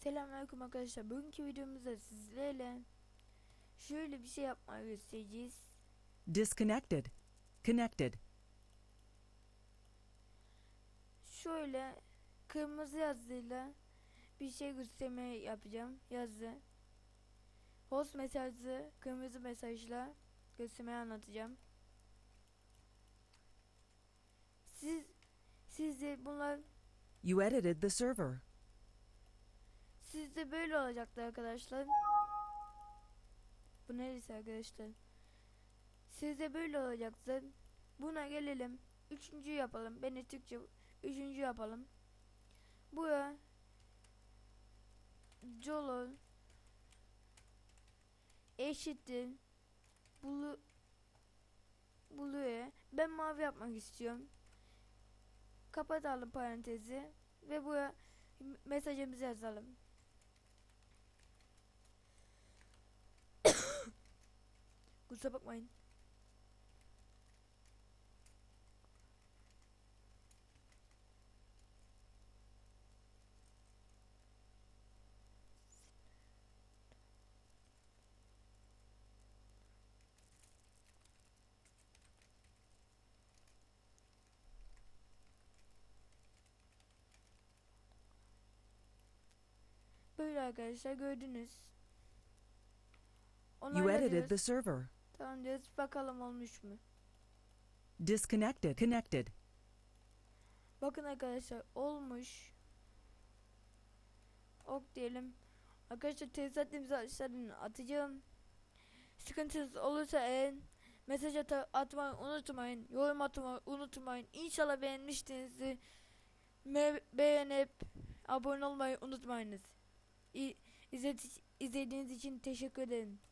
Selamünaleyküm arkadaşlar. Bugünkü videomuzda sizlerle şöyle bir şey yapmayı göstereceğiz. Disconnected. Connected. Şöyle kırmızı yazıyla bir şey göstermeye yapacağım. Yazı. Host mesajı kırmızı mesajla göstermeyi anlatacağım. Siz siz de bunlar You edited the server. Sizde böyle olacaktı arkadaşlar. Bu neresi arkadaşlar? Sizde böyle olacaktı. Buna gelelim. Üçüncü yapalım. Ben de Türkçe üçüncü yapalım. Buraya Jolo eşittir Bulu Blue'ye ben mavi yapmak istiyorum. Kapatalım parantezi ve buraya mesajımızı yazalım. Kusura bakmayın. Böyle arkadaşlar gördünüz. You edited diyoruz. the server. Tamam diyoruz. Bakalım olmuş mu? Disconnected. Connected. Bakın arkadaşlar olmuş. Ok diyelim. Arkadaşlar tesisat imzalarını atacağım. Sıkıntınız olursa eğer mesaj ata- atmayı unutmayın. Yorum atmayı unutmayın. İnşallah beğenmişsiniz. Me- beğenip abone olmayı unutmayınız. İ- izledi- izlediğiniz için teşekkür ederim.